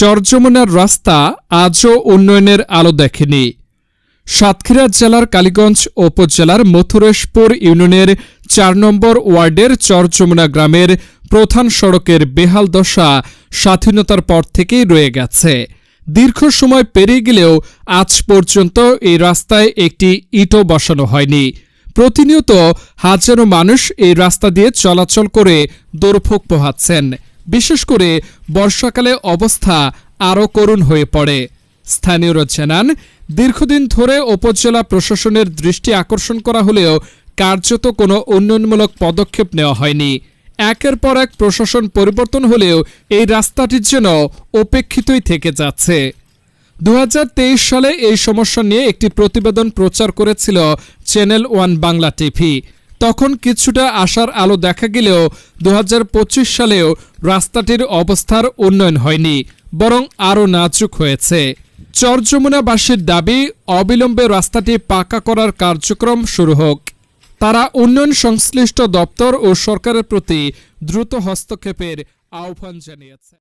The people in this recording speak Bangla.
চরযমুনার রাস্তা আজও উন্নয়নের আলো দেখেনি। সাতক্ষীরা জেলার কালীগঞ্জ উপজেলার মথুরেশপুর ইউনিয়নের চার নম্বর ওয়ার্ডের চরযমুনা গ্রামের প্রধান সড়কের বেহাল দশা স্বাধীনতার পর থেকেই রয়ে গেছে। দীর্ঘ সময় পেরিয়ে গেলেও আজ পর্যন্ত এই রাস্তায় একটি ইটও বসানো হয়নি। প্রতিনিয়ত হাজারো মানুষ এই রাস্তা দিয়ে চলাচল করে দুর্ভোগ পোহাচ্ছেন। বিশেষ করে বর্ষাকালে অবস্থা আরও করুণ হয়ে পড়ে। স্থানীয়রা জানান, দীর্ঘদিন ধরে উপজেলা প্রশাসনের দৃষ্টি আকর্ষণ করা হলেও কার্যত কোনো উন্নয়নমূলক পদক্ষেপ নেওয়া হয়নি। একের পর এক প্রশাসন পরিবর্তন হলেও এই রাস্তাটির যেন উপেক্ষিতই থেকে যাচ্ছে। দু হাজার তেইশ সালে এই সমস্যা নিয়ে একটি প্রতিবেদন প্রচার করেছিল চ্যানেল ওয়ান বাংলা টিভি। তখন কিছুটা আশার আলো দেখা গেলেও দু হাজার পঁচিশ সালেও রাস্তাটির অবস্থার উন্নয়ন হয়নি, বরং আরও নাজুক হয়েছে। চরযমুনাবাসীর দাবি, অবিলম্বে রাস্তাটি পাকা করার কার্যক্রম শুরু হোক। তারা উন্নয়ন সংশ্লিষ্ট দপ্তর ও সরকারের প্রতি দ্রুত হস্তক্ষেপের আহ্বান জানিয়েছে।